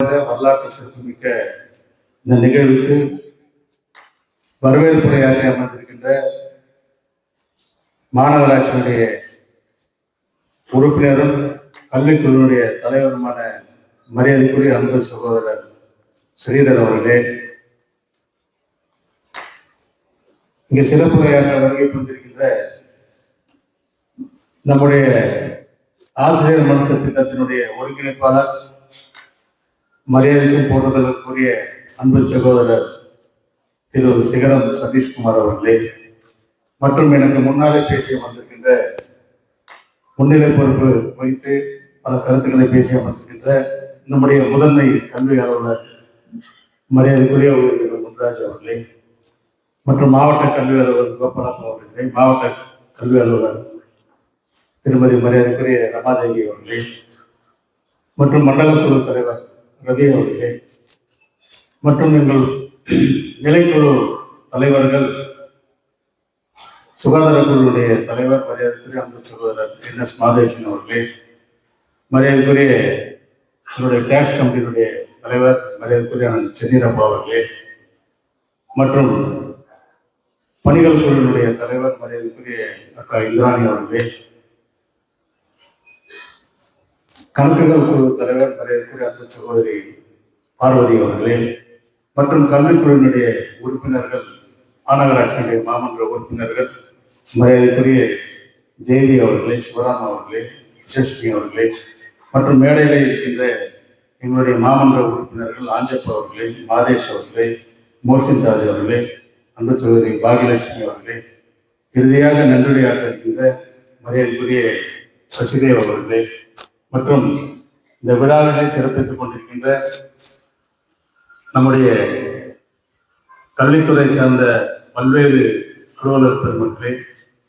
வரலாற்று சிறப்புமிக்க இந்த நிகழ்வுக்கு வரவேற்புரையாற்றி அமர்ந்திருக்கின்ற மாநகராட்சியினுடைய உறுப்பினரும் கல்விக்குழுவினுடைய தலைவருமான மரியாதைக்குரிய அன்பு சகோதரர் ஸ்ரீதர் அவர்களே இங்கே சிறப்புரையாற்ற வருகை புரிந்திருக்கின்ற நம்முடைய ஆசிரியர் மனசு திட்டத்தினுடைய ஒருங்கிணைப்பாளர் மரியாதைக்கும் போடுதலுக்குரிய அன்பு சகோதரர் திரு சிகரம் சதீஷ்குமார் அவர்களே மற்றும் எனக்கு முன்னாலே பேசி வந்திருக்கின்ற முன்னிலை பொறுப்பு வைத்து பல கருத்துக்களை பேசி வந்திருக்கின்ற நம்முடைய முதன்மை கல்வி அலுவலர் மரியாதைக்குரிய உயர்திரு முன்ராஜ் அவர்களே மற்றும் மாவட்ட கல்வி அலுவலர் கோபாலப்பா அவர்களே மாவட்ட கல்வி அலுவலர் திருமதி மரியாதைக்குரிய ரமாதேவி அவர்களே மற்றும் மண்டல குழு தலைவர் ரவி அவர்களே மற்றும் எங்கள் நிலைக்குழு தலைவர்கள் சுகாதாரக்குழுவுடைய தலைவர் மரியாதைக்குரிய அன்பு சகோதரர் என் எஸ் மாதேசன் அவர்களே மரியாதைக்குரிய என்னுடைய டேக்ஸ் கம்பெனியுடைய தலைவர் மரியாதைக்குரிய அண்ணன் சென்னீரப்பா அவர்களே மற்றும் பணிகள் குழுவினுடைய தலைவர் மரியாதைக்குரிய அக்கா இந்திராணி அவர்களே கணக்குகள் குழு தலைவர் மரியாதைக்குரிய அன்பு சகோதரி பார்வதி அவர்களே மற்றும் கல்விக்குழுவினுடைய உறுப்பினர்கள் மாநகராட்சியினுடைய மாமன்ற உறுப்பினர்கள் மரியாதைக்குரிய தேவி அவர்களே சிவராம் அவர்களே எஸ்எஸ்பி அவர்களே மற்றும் மேடையில் இருக்கின்ற எங்களுடைய மாமன்ற உறுப்பினர்கள் ஆஞ்சப்ப அவர்களே மாதேஷ் அவர்களே மோசின் தாஜ் அவர்களே அன்பு சகோதரி பாகியலட்சுமி அவர்களே இறுதியாக நன்றியாற்ற இருக்கின்ற மரியாதைக்குரிய சசிதேவ் அவர்களே மற்றும் இந்த விழாவினை சிறப்பித்துக் கொண்டிருக்கின்ற நம்முடைய கல்வித்துறை சார்ந்த பல்வேறு அலுவலர் பெருமக்களே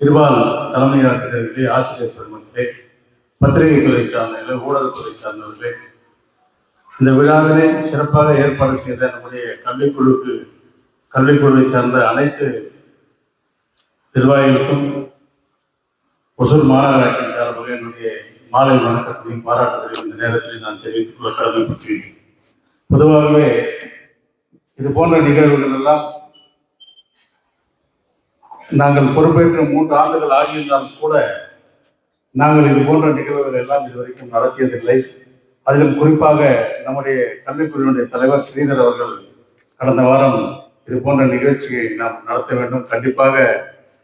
இருபால் தலைமை ஆசிரியர்களே ஆசிரியர் பெருமக்களே பத்திரிகை துறை சார்ந்தவர்களே ஊடகத்துறை சார்ந்தவர்களே இந்த விழாவினை சிறப்பாக ஏற்பாடு செய்த நம்முடைய கல்விக்குழுக்கு கல்விக்குழுவை சார்ந்த அனைத்து நிர்வாகிகளுக்கும் ஒசூர் மாநகராட்சியின் சார்பாக என்னுடைய மாலை வணக்கத்தையும் பாராட்டுதலையும் இந்த நேரத்தில் நான் தெரிவித்துக் கொள்ள கடமைப்பட்டிருக்கிறேன். பொதுவாகவே இது போன்ற நிகழ்வுகள் எல்லாம் நாங்கள் பொறுப்பேற்ற மூன்று ஆண்டுகள் ஆகியிருந்தாலும் கூட நாங்கள் இது போன்ற நிகழ்வுகள் எல்லாம் இதுவரைக்கும் நடத்தியதில்லை. அதிலும் குறிப்பாக நம்முடைய கல்விக்குழுவினுடைய தலைவர் ஸ்ரீதர் அவர்கள் கடந்த வாரம் இது போன்ற நிகழ்ச்சியை நாம் நடத்த வேண்டும். கண்டிப்பாக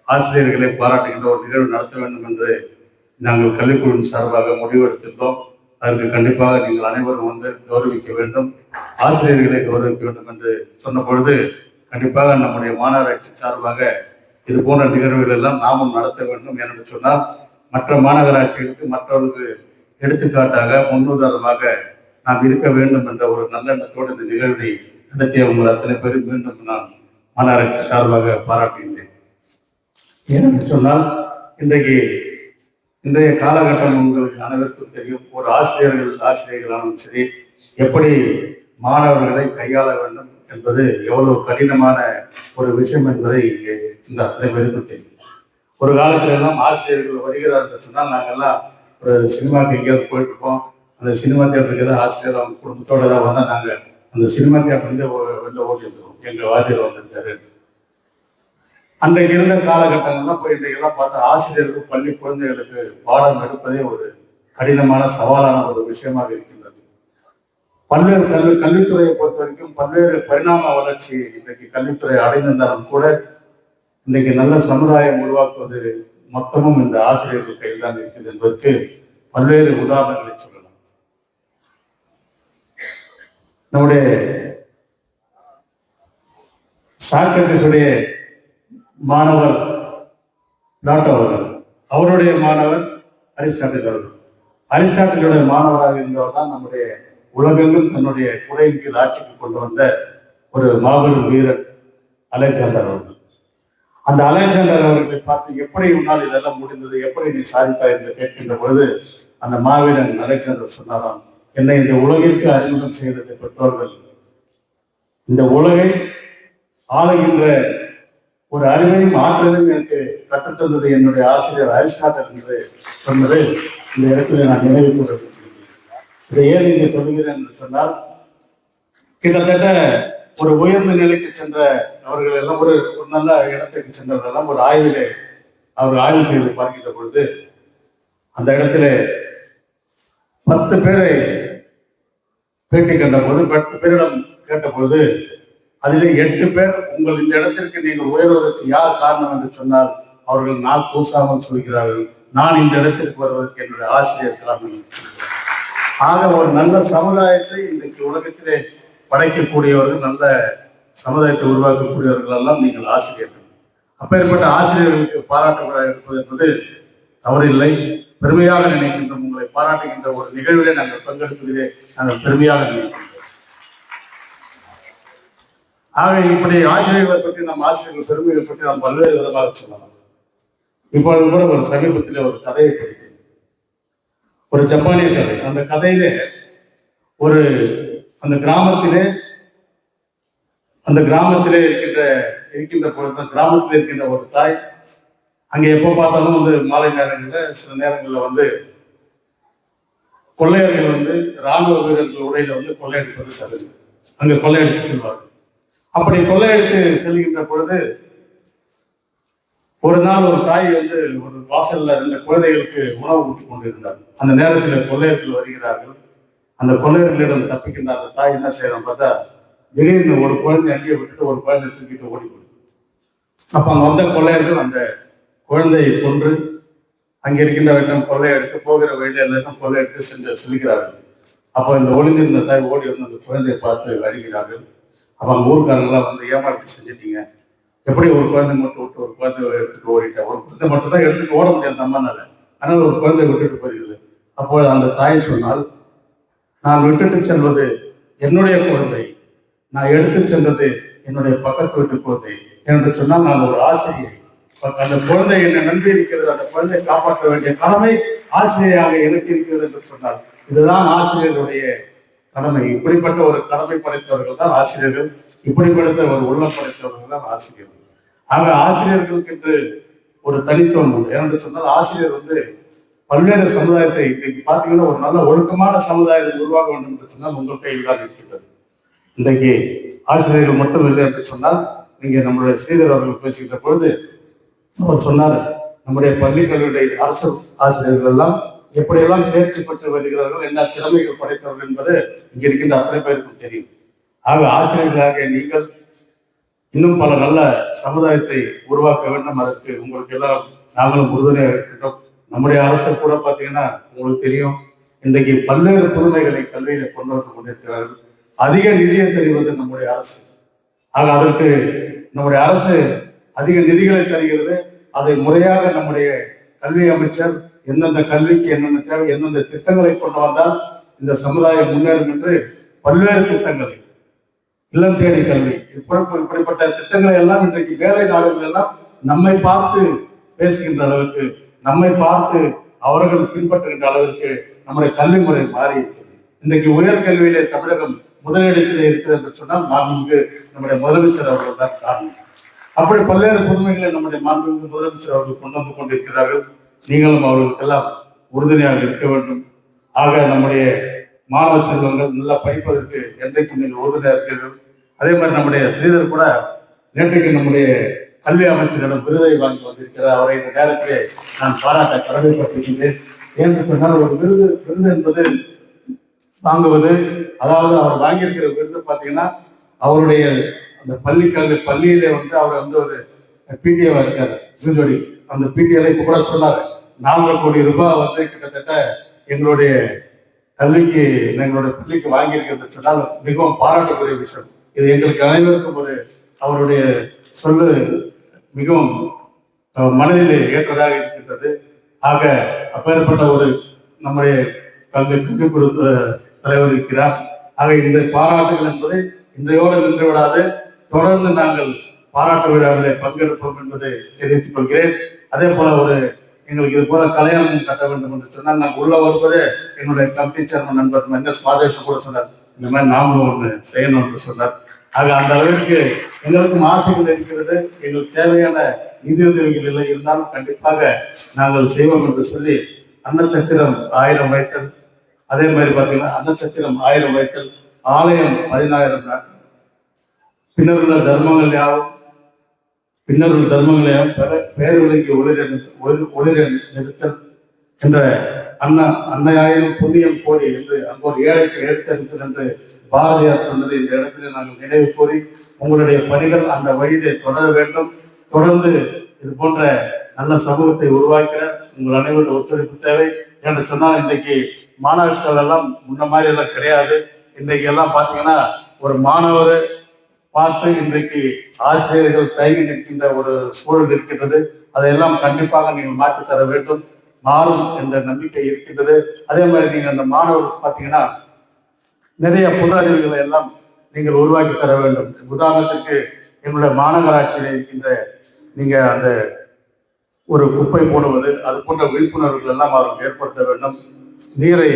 ஆசிரியர்களை பாராட்டுகின்ற ஒரு நிகழ்வு நடத்த வேண்டும் என்று நாங்கள் கல்விக்குழுவின் சார்பாக முடிவெடுத்துள்ளோம். அதற்கு கண்டிப்பாக நீங்கள் அனைவரும் வந்து கௌரவிக்க வேண்டும். ஆசிரியர்களை கௌரவிக்க வேண்டும் என்று சொன்ன பொழுது கண்டிப்பாக நம்முடைய மாநகராட்சி சார்பாக இது போன்ற நிகழ்வுகள் எல்லாம் நாமும் நடத்த வேண்டும் என்று சொன்னால் மற்ற மாநகராட்சிகளுக்கு மற்றவர்களுக்கு எடுத்துக்காட்டாக முன்னுதாரணமாக நாம் இருக்க வேண்டும் என்ற ஒரு நல்லெண்ணத்தோடு இந்த நிகழ்வை நடத்திய உங்கள் அத்தனை பேரும் மீண்டும் நான் மாநகராட்சி சார்பாக பாராட்டுகின்றேன். ஏனென்று சொன்னால் இன்றைக்கு இன்றைய காலகட்டம் உங்களுக்கு அனைவருக்கும் தெரியும். ஒரு ஆசிரியர்கள் ஆசிரியர்களாலும் சரி எப்படி மாணவர்களை கையாள வேண்டும் என்பது எவ்வளவு கடினமான ஒரு விஷயம் என்பதை இங்கே இந்த அத்தனை பேருக்கும் தெரியும். ஒரு காலத்துல எல்லாம் ஆசிரியர்கள் வருகிறார்கள் சொன்னால் நாங்கெல்லாம் ஒரு சினிமாக்கு எங்கேயாவது போயிட்டுருப்போம். அந்த சினிமா தேட்டருக்கு தான் ஆசிரியர் அவங்க குடும்பத்தோட தான் வந்தால் நாங்கள் அந்த சினிமா தியேட்டர்லேருந்து வெளில ஓடி இருந்தோம் எங்கள் வாத்தியர் வந்திருக்காரு அன்றைக்கு இருந்த காலகட்டங்கள்லாம் போய் இன்றைக்கெல்லாம் பார்த்தா ஆசிரியர்கள் பள்ளி குழந்தைகளுக்கு பாடம் எடுப்பதே ஒரு கடினமான சவாலான ஒரு விஷயமாக இருக்கின்றது. பல்வேறு கல்வி கல்வித்துறையை பொறுத்த வரைக்கும் பல்வேறு பரிணாம வளர்ச்சி இன்றைக்கு கல்வித்துறை அடைந்திருந்தாலும் கூட இன்றைக்கு நல்ல சமுதாயம் உருவாக்குவது மொத்தமும் இந்த ஆசிரியர்கள் கையில் தான் இருக்குது என்பதற்கு பல்வேறு உதாரணங்களை சொல்லலாம். நம்முடைய சாக்ரட்டிஸுடைய மாணவர் பிளாட்டோ அவர்கள் அவருடைய மாணவர் அரிஸ்டாட்டில் அவர்கள். அரிஸ்டாட்டிலுடைய மாணவராக இருந்தவர் தான் நம்முடைய உலகெங்கும் தன்னுடைய குறையின் கீழ் ஆட்சிக்கு கொண்டு வந்த ஒரு மாபெரும் வீரர் அலெக்சாண்டர் அவர்கள். அந்த அலெக்சாண்டர் அவர்களை பார்த்து எப்படி உன்னால் இதெல்லாம் முடிந்தது எப்படி நீ சாதித்தாய் என்று கேட்கின்ற பொழுது அந்த மாவீரன் அலெக்சாண்டர் சொன்னாராம் என்னை இந்த உலகிற்கு அறிமுகம் செய்தது பெற்றோர்கள் இந்த உலகை ஆளுகின்ற ஒரு அறிவையும் ஆற்றலையும் எனக்கு கற்றுத்தந்தது என்னுடைய ஆசிரியர் அரிஸ்டாட்டல் என்று சொன்னது இந்த இடத்துல நான் நினைவு கூற இதை ஏன் இங்கே சொல்லுகிறேன் என்று சொன்னால் கிட்டத்தட்ட ஒரு உயர்ந்த நிலைக்கு சென்ற அவர்கள் எல்லாம் ஒரு ஒரு நல்ல இடத்துக்கு சென்றவர்கள் ஒரு ஆய்விலே அவர் ஆய்வு செய்து பார்க்கின்ற பொழுது அந்த இடத்துல பத்து பேரை பேட்டி கண்ட போது பத்து பேரிடம் கேட்ட பொழுது அதிலே எட்டு பேர் உங்கள் இந்த இடத்திற்கு நீங்கள் உயர்வதற்கு யார் காரணம் என்று சொன்னால் அவர்கள் நான் கூசாமல் சொல்கிறார்கள். நான் இந்த இடத்திற்கு வருவதற்கு என்னுடைய ஆசிரியர் காரணம் ஆக ஒரு நல்ல சமுதாயத்தை இன்றைக்கு உலகத்திலே படைக்கக்கூடியவர்கள் நல்ல சமுதாயத்தை உருவாக்கக்கூடியவர்கள் எல்லாம் நீங்கள் ஆசிரியர்கள். அப்பேற்பட்ட ஆசிரியர்களுக்கு பாராட்டு இருப்பது என்பது தவறில்லை. பெருமையாக நினைக்கின்றோம். உங்களை பாராட்டுகின்ற ஒரு நிகழ்விலே நாங்கள் பங்கெடுப்பதிலே நாங்கள் பெருமையாக நினைக்கின்றோம். ஆக இப்படி ஆசிரியர்களை பற்றி நம் ஆசிரியர்கள் பெருமையை பற்றி நாம் பல்வேறு விதமாக சொல்லலாம். இப்பொழுது கூட ஒரு சமீபத்தில் ஒரு கதையை படித்தேன். ஒரு ஜப்பானிய கதை. அந்த கதையிலே ஒரு அந்த கிராமத்திலே அந்த கிராமத்திலே இருக்கின்ற இருக்கின்ற பொழுது கிராமத்தில் இருக்கின்ற ஒரு தாய் அங்கே எப்போ பார்த்தாலும் வந்து மாலை நேரங்களில் சில நேரங்களில் வந்து கொள்ளையர்கள் வந்து இராணுவ வீரர்கள் உடையில வந்து கொள்ளையடிப்பது சரி அங்கே கொள்ளையடித்து செல்வார்கள். அப்படி கொள்ளையடித்து செல்கின்ற பொழுது ஒரு நாள் ஒரு தாய் வந்து ஒரு வாசல்ல ரெண்டு குழந்தைகளுக்கு உணவு ஊட்டி கொண்டிருந்தார். அந்த நேரத்தில் கொள்ளையர்கள் வருகிறார்கள். அந்த கொள்ளையர்களிடம் தப்பிக்கின்ற அந்த தாய் என்ன செய்யறோம் பார்த்தா திடீர்னு ஒரு குழந்தை அங்கேயே விட்டுட்டு ஒரு குழந்தை தூக்கிட்டு ஓடி போடுது அப்ப அங்க வந்த கொள்ளையர்கள் அந்த குழந்தையை கொன்று அங்கே இருக்கின்றவற்றிடம் கொள்ளையடித்து போகிற வழியில எல்லாருக்கும் கொள்ளையடித்து சென்று செல்கிறார்கள். அப்போ இந்த ஒளிந்திருந்த தாய் ஓடி வந்து அந்த குழந்தையை பார்த்து அடிக்கிறார்கள் அப்புறம் அங்க வந்து ஏமாற்றி செஞ்சிட்டீங்க. எப்படி ஒரு குழந்தை மட்டும் விட்டு ஒரு குழந்தை எடுத்துட்டு ஓடிட்டேன் ஒரு குழந்தை மட்டும் தான் எடுத்துட்டு ஓட முடியாது அம்மானால. ஆனால் ஒரு குழந்தை விட்டுட்டு போயிருக்குது. அப்போது அந்த தாய் சொன்னால் நான் விட்டுட்டு செல்வது என்னுடைய குழந்தை. நான் எடுத்து சென்றது என்னுடைய பக்கத்து வீட்டு குழந்தை. என்று சொன்னால் நான் ஒரு ஆசிரியை. அந்த குழந்தை என்னை நம்பி இருக்கிறது அந்த குழந்தையை காப்பாற்ற வேண்டிய கடமை ஆசிரியராக எனக்கு இருக்கிறது என்று சொன்னார் இதுதான் ஆசிரியருடைய கடமை. இப்படிப்பட்ட ஒரு கடமை படைத்தவர்கள் தான் ஆசிரியர்கள். இப்படிப்பட்ட ஒரு உள்ளம் படைத்தவர்கள் தான் ஆசிரியர்கள். ஆக ஆசிரியர்களுக்கு என்று ஒரு தனித்துவம் உண்டு. ஏனென்று சொன்னால் ஆசிரியர் வந்து பல்வேறு சமுதாயத்தை இன்றைக்கு பார்த்தீங்கன்னா ஒரு நல்ல ஒழுக்கமான சமுதாயத்தை உருவாக்க வேண்டும் என்று சொன்னால் உங்கள் கையில் தான் இருக்கின்றது. இன்றைக்கு ஆசிரியர்கள் மட்டும் இல்லை என்று சொன்னால் நீங்க நம்மளுடைய ஸ்ரீதர் அவர்கள் பேசுகின்ற பொழுது அவர் சொன்னார் நம்முடைய பள்ளி கல்வியுடைய அரசு ஆசிரியர்கள் எல்லாம் எப்படியெல்லாம் தேர்ச்சி பெற்று வருகிறார்கள் என்ன திறமைகள் படைத்தவர்கள் என்பது இங்கே இருக்கின்ற அத்தனை பேருக்கும் தெரியும். ஆக ஆசிரியர்களாக நீங்கள் இன்னும் பல நல்ல சமுதாயத்தை உருவாக்க வேண்டும். அதற்கு உங்களுக்கு எல்லாம் நாங்களும் உறுதுணையாக இருக்கின்றோம். நம்முடைய அரசு கூட பார்த்தீங்கன்னா உங்களுக்கு தெரியும் இன்றைக்கு பல்வேறு புதுமைகளை கல்வியில கொண்டு வந்து கொண்டிருக்கிறார்கள். அதிக நிதியை தெரிவது நம்முடைய அரசு. ஆக அதற்கு நம்முடைய அரசு அதிக நிதிகளை தருகிறது. அதை முறையாக நம்முடைய கல்வி அமைச்சர் எந்தெந்த கல்விக்கு என்னென்ன தேவை எந்தெந்த திட்டங்களை கொண்டு வந்தால் இந்த சமுதாயம் முன்னேறும் என்று பல்வேறு திட்டங்களை இல்லம் தேடி கல்வி இப்படிப்பட்ட திட்டங்களை எல்லாம் இன்றைக்கு வேலை நாடுகள் எல்லாம் நம்மை பார்த்து பேசுகின்ற அளவுக்கு நம்மை பார்த்து அவர்கள் பின்பற்றுகின்ற அளவிற்கு நம்முடைய கல்வி முறை மாறி இருக்கிறது. இன்றைக்கு உயர்கல்வியிலே தமிழகம் முதலிடத்திலே இருக்கிறது என்று சொன்னால் மாண்புமிகு நம்முடைய முதலமைச்சர் அவர்கள் தான் காரணம். அப்படி பல்வேறு புதுமைகளை நம்முடைய மாண்புமிகு முதலமைச்சர் அவர்கள் கொண்டு வந்து கொண்டிருக்கிறார்கள். நீங்களும் அவர்களுக்கெல்லாம் உறுதுணையாக இருக்க வேண்டும். ஆக நம்முடைய மாணவ செல்வங்கள் நல்லா படிப்பதற்கு என்றைக்கும் நீங்கள் உறுதுணையாக இருக்கிறீர்கள். அதே மாதிரி நம்முடைய ஸ்ரீதர் கூட நேற்றைக்கு நம்முடைய கல்வி அமைச்சரிடம் விருதை வாங்கி வந்திருக்கிறார். அவரை இந்த நேரத்திலே நான் பாராட்ட கடமைப்பட்டிருக்கின்றேன். ஏன்னு சொன்னால் ஒரு விருது விருது என்பது வாங்குவது அதாவது அவர் வாங்கியிருக்கிற விருது பார்த்தீங்கன்னா அவருடைய அந்த பள்ளி கல்வி பள்ளியிலே வந்து அவர் வந்து ஒரு பிடிஏவா இருக்காரு ஜூஜோடி அந்த பிடிஏல இப்ப கூட சொன்னாரு நான்கு கோடி ரூபாய் வந்து கிட்டத்தட்ட எங்களுடைய கல்விக்கு எங்களுடைய பிள்ளைக்கு வாங்கியிருக்கிறது சொன்னால் மிகவும் பாராட்டக்கூடிய விஷயம். இது எங்களுக்கு அனைவருக்கும் ஒரு அவருடைய சொல்லு மிகவும் மனதில் ஏற்றதாக இருக்கின்றது. ஆக அப்பேற்பட்ட ஒரு நம்முடைய கல்வி கல்வி கொடுத்த தலைவர் இருக்கிறார். ஆக இந்த பாராட்டுகள் என்பதை இன்றையோடு நின்று விடாது தொடர்ந்து நாங்கள் பாராட்டு விழாவிலே பங்கெடுப்போம் என்பதை தெரிவித்துக் கொள்கிறேன். அதே போல ஒரு எங்களுக்கு இது போல கல்யாணம் கட்ட வேண்டும் என்று சொன்னால் நான் உள்ள வருவதே என்னுடைய கமிட்டி சேர்மன் நண்பர் என் எஸ் கூட சொன்னார். இந்த மாதிரி நாமளும் ஒன்று செய்யணும் என்று சொன்னார். ஆக அந்த அளவிற்கு எங்களுக்கும் ஆசைகள் இருக்கிறது. எங்களுக்கு தேவையான நிதியுதவிகள் இல்லை இருந்தாலும் கண்டிப்பாக நாங்கள் செய்வோம் என்று சொல்லி அன்னச்சத்திரம் ஆயிரம் வைத்தல் அதே மாதிரி பார்த்தீங்கன்னா அன்னச்சத்திரம் ஆயிரம் வைத்தல் ஆலயம் பதினாயிரம் நாட்கள். பின்னருள்ள தர்மங்கள் யாவும் பின்னருள்ள தர்மங்கள் யாவும் பெற பேர் ஒளிர ஒளி- ஒளிர நிறுத்தல் என்ற அன்ன அன்னையாயிரம் புண்ணியம் கோடி என்று அங்கு ஒரு ஏழைக்கு எழுத்தறித்தல் என்று பாரதியார் சொன்னது இந்த இடத்திலே நாங்கள் நினைவு கூறி உங்களுடைய பணிகள் அந்த வழியிலே தொடர வேண்டும். தொடர்ந்து இது போன்ற நல்ல சமூகத்தை உருவாக்கிற உங்கள் அனைவருடைய ஒத்துழைப்பு தேவை. என்று சொன்னால் இன்றைக்கு மாணவர்கள் எல்லாம் முன்ன மாதிரி எல்லாம் கிடையாது. இன்றைக்கு எல்லாம் பார்த்தீங்கன்னா ஒரு மாணவர் பார்த்து இன்றைக்கு ஆசிரியர்கள் தயங்கி நிற்கின்ற ஒரு சூழல் இருக்கின்றது. அதையெல்லாம் கண்டிப்பாக நீங்கள் மாற்றித்தர வேண்டும். மாறும் என்ற நம்பிக்கை இருக்கின்றது. அதே மாதிரி நீங்கள் அந்த மாணவர்கள் பார்த்தீங்கன்னா நிறைய புது அறிவுகளை எல்லாம் நீங்கள் உருவாக்கி தர வேண்டும். உதாரணத்திற்கு என்னுடைய மாநகராட்சியில் இருக்கின்ற நீங்கள் அந்த ஒரு குப்பை போடுவது அது போன்ற விழிப்புணர்வுகள் எல்லாம் அவர்கள் ஏற்படுத்த வேண்டும். நீரை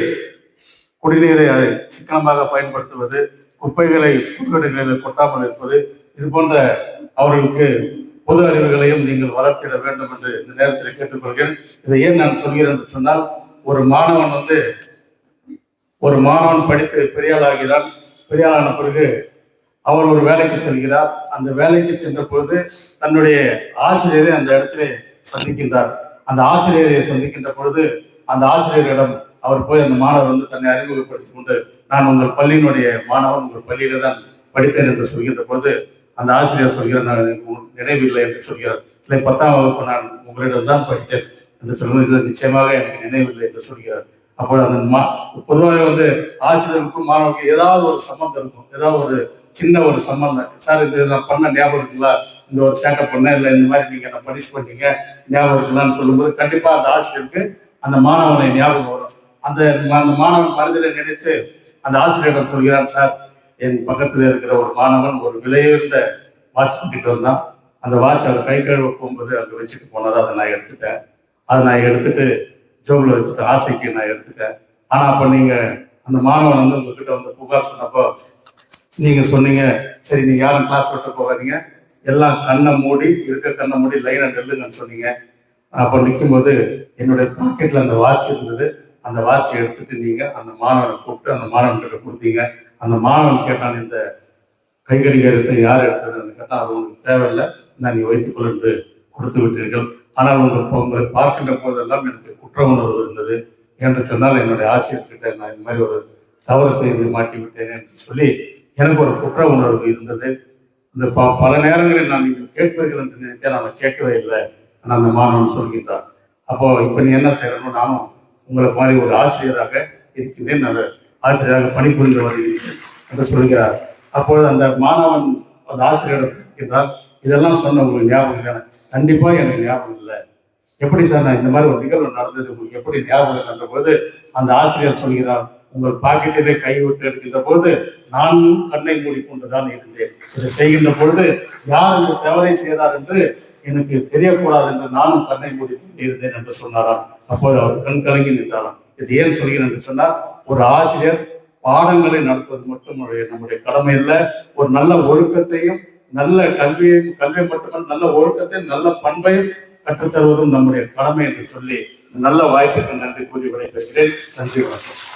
குடிநீரை அதை சிக்கனமாக பயன்படுத்துவது குப்பைகளை பொதுவெளிகளில் கொட்டாமல் இருப்பது இது போன்ற அவர்களுக்கு பொது அறிவுகளையும் நீங்கள் வளர்த்திட வேண்டும் என்று இந்த நேரத்தில் கேட்டுக்கொள்கிறேன். இதை ஏன் நான் சொல்கிறேன் என்று சொன்னால் ஒரு மாணவன் வந்து ஒரு மாணவன் படித்து பெரியாள் ஆகிறான். பெரியாளான பிறகு அவர் ஒரு வேலைக்கு செல்கிறார். அந்த வேலைக்கு சென்ற பொழுது தன்னுடைய ஆசிரியரை அந்த இடத்திலே சந்திக்கின்றார். அந்த ஆசிரியரை சந்திக்கின்ற பொழுது அந்த ஆசிரியரிடம் அவர் போய் அந்த மாணவர் வந்து தன்னை அறிமுகப்படுத்திக் கொண்டு நான் உங்கள் பள்ளியினுடைய மாணவன் உங்கள் பள்ளியில தான் படித்தேன் என்று சொல்கின்ற பொழுது அந்த ஆசிரியர் சொல்கிறார் நான் நினைவில்லை என்று சொல்கிறார். இல்லை பத்தாம் வகுப்பு நான் உங்களிடம் தான் படித்தேன் என்று சொல்லும்போது நிச்சயமாக எனக்கு நினைவில்லை என்று சொல்கிறார். அப்போ அந்த மா பொதுவாக வந்து ஆசிரியருக்கும் மாணவருக்கும் ஏதாவது ஒரு சம்மந்தம் இருக்கும். ஏதாவது ஒரு சின்ன ஒரு சம்பந்தம். சார் இது நான் பண்ண ஞாபகம் இருக்குங்களா? இந்த ஒரு சேட்டை பண்ணேன். இல்லை இந்த மாதிரி நீங்க என்ன பனிஷ் பண்ணீங்க. ஞாபகம் இருக்குங்களான்னு சொல்லும்போது கண்டிப்பா அந்த ஆசிரியருக்கு அந்த மாணவனை ஞாபகம் வரும். அந்த அந்த மாணவன் மனதில் நினைத்து அந்த ஆசிரியரிடம் சொல்கிறான் சார் என் பக்கத்தில் இருக்கிற ஒரு மாணவன் ஒரு விலையுயர்ந்த வாட்ச் கூட்டிட்டு வந்தான். அந்த வாட்ச் அவர் கை கழுவ போகும்போது அங்கே வச்சுட்டு போனதை அதை நான் எடுத்துட்டேன். அதை நான் எடுத்துட்டு ஜோபில் வச்சுட்டு ஆசைக்கு நான் எடுத்துட்டேன். ஆனால் அப்போ நீங்கள் அந்த மாணவன் வந்து உங்ககிட்ட வந்து புகார் சொன்னப்போ நீங்கள் சொன்னீங்க சரி நீங்கள் யாரும் கிளாஸ் விட்டு போகாதீங்க. எல்லாம் கண்ணை மூடி இருக்க கண்ணை மூடி லைனை நெல்லுங்கன்னு சொன்னீங்க. அப்போ நிற்கும்போது என்னுடைய பாக்கெட்டில் அந்த வாட்ச் இருந்தது. அந்த வாட்சை எடுத்துட்டு நீங்க அந்த மாணவனை கூப்பிட்டு அந்த மாணவன்கிட்ட கொடுத்தீங்க. அந்த மாணவன் கேட்டான் இந்த கைகடிகாரத்தை யார் எடுத்ததுன்னு கேட்டால் அது உங்களுக்கு தேவையில்லை. நான் நீ வைத்துக் கொள்ளு கொடுத்து விட்டீர்கள். ஆனால் உங்கள் உங்களை பார்க்கின்ற போதெல்லாம் எனக்கு குற்ற உணர்வு இருந்தது என்று சொன்னால் என்னுடைய ஆசிரியர்கிட்ட நான் இந்த மாதிரி ஒரு தவறு செய்து மாட்டி விட்டேன் என்று சொல்லி எனக்கு ஒரு குற்ற உணர்வு இருந்தது. இந்த ப- பல நேரங்களில் நான் நீங்கள் கேட்பீர்கள் என்று நினைத்தேன். நான் கேட்கவே இல்லை. ஆனால் அந்த மாணவன் சொல்கின்றார் அப்போ இப்போ நீ என்ன செய்யணும் நானும் உங்களை மாதிரி ஒரு ஆசிரியராக இருக்கிறேன் நான் ஆசிரியராக பணிபுரிந்து வருகிறேன் என்று சொல்கிறார். அப்பொழுது அந்த மாணவன் அந்த ஆசிரியரிடம் கேட்கின்றார் இதெல்லாம் சொன்ன உங்களுக்கு ஞாபகம் இல்லை கண்டிப்பாக எனக்கு ஞாபகம் இல்லை. எப்படி சார் நான் இந்த மாதிரி ஒரு நிகழ்வு நடந்தது? உங்களுக்கு எப்படி ஞாபகம் இல்லைன்ற போது அந்த ஆசிரியர் சொல்கிறார் உங்கள் பாக்கெட்டிலே கை விட்டு எடுக்கின்ற போது நானும் கண்ணை மூடிக்கொண்டுதான் இருந்தேன். இதை செய்கின்ற பொழுது யார் இந்த தவறை செய்தார் என்று எனக்கு தெரியக்கூடாது என்று நானும் கண்ணை மூடி இருந்தேன் என்று சொன்னாராம். அப்போது அவர் கண் கலங்கி நின்றாராம். இது ஏன் சொல்கிறேன் என்று சொன்னால் ஒரு ஆசிரியர் பாடங்களை நடத்துவது மட்டும் நம்முடைய நம்முடைய கடமை இல்லை ஒரு நல்ல ஒழுக்கத்தையும் நல்ல கல்வியையும் கல்வி மட்டுமல்ல நல்ல ஒழுக்கத்தையும் நல்ல பண்பையும் கற்றுத்தருவதும் நம்முடைய கடமை என்று சொல்லி நல்ல வாய்ப்புக்கு நன்றி கூறி விடைபெறுகிறேன். நன்றி வணக்கம்.